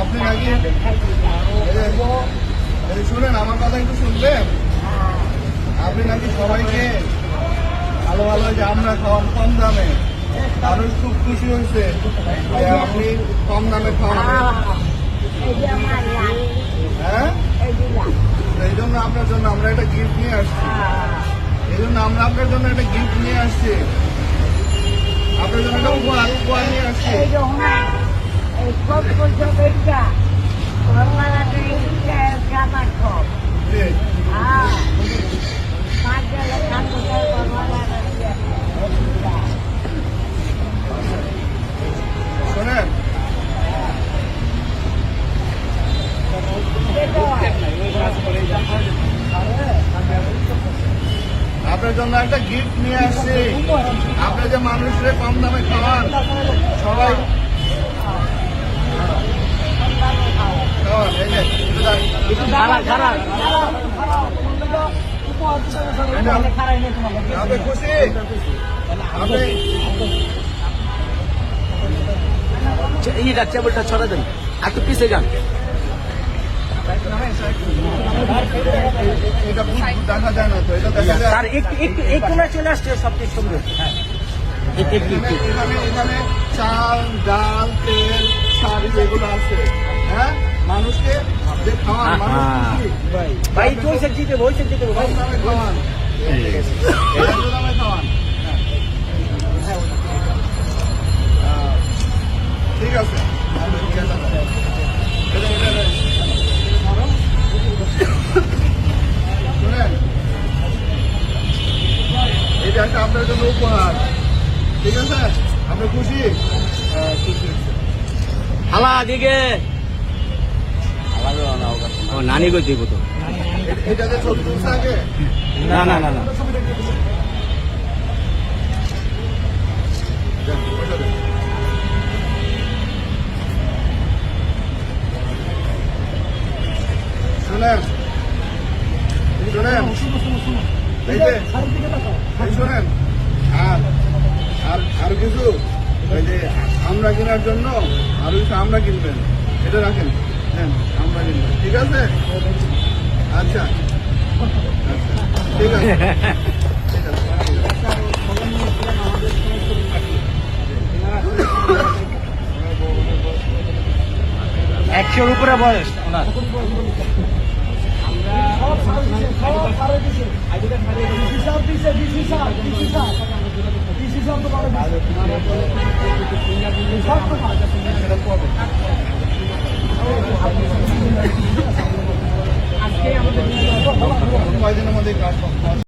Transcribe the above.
আপনি নাকি এই যে- এই যে শুনেন, আমার কথা একটু শুনবেন? আপনি নাকি সবাইকে ভালো ভালো যে আমরা খাওয়ান কম দামে, মানুষ খুব খুশি হয়েছে আপনি কম দামে খাওয়ান। হ্যাঁ? এই জন্য আপনার জন্য আমরা একটা গিফট নিয়ে আসছি। এই জন্য আমরা আপনার জন্য একটা গিফট নিয়ে আসছি। আপনার জন্য একটা উপহার উপহার নিয়ে আসছি। আপনার জন্য একটা গিফট নিয়ে আসছি। আপনি যে মানুষের কম দামে খাওয়ান সবাই এইটা টেবিলটা ছড়া দেন যান না তো কিছু সুন্দর হ্যাঁ এখানে চাল ডাল তেল শাড়ি এগুলো আছে হ্যাঁ মানুষকে খাওয়ান। ভাই। ওই সাইড দিতে হবে, ভাই খাওয়ান হ্যাঁ। ঠিক আছে ঠিক আছে। এটা- এটা- এটা- শুনেন একটা আপনার জন্য উপহার। ঠিক আছে? আপনি খুশি? হ্যাঁ, খুশি হালা দিকে ও নানি গো দিব তো। না না না না। শুনেন। আর আর আর কিছু? আমরা কেনার জন্য, আর কিছু আমরা কিনবেন। এটা রাখেন। ঠিক আছে? আচ্ছা। আচ্ছা ঠিক আছে। একশোর উপরে বয়স ওনার। কয়দিনের মধ্যে কাজ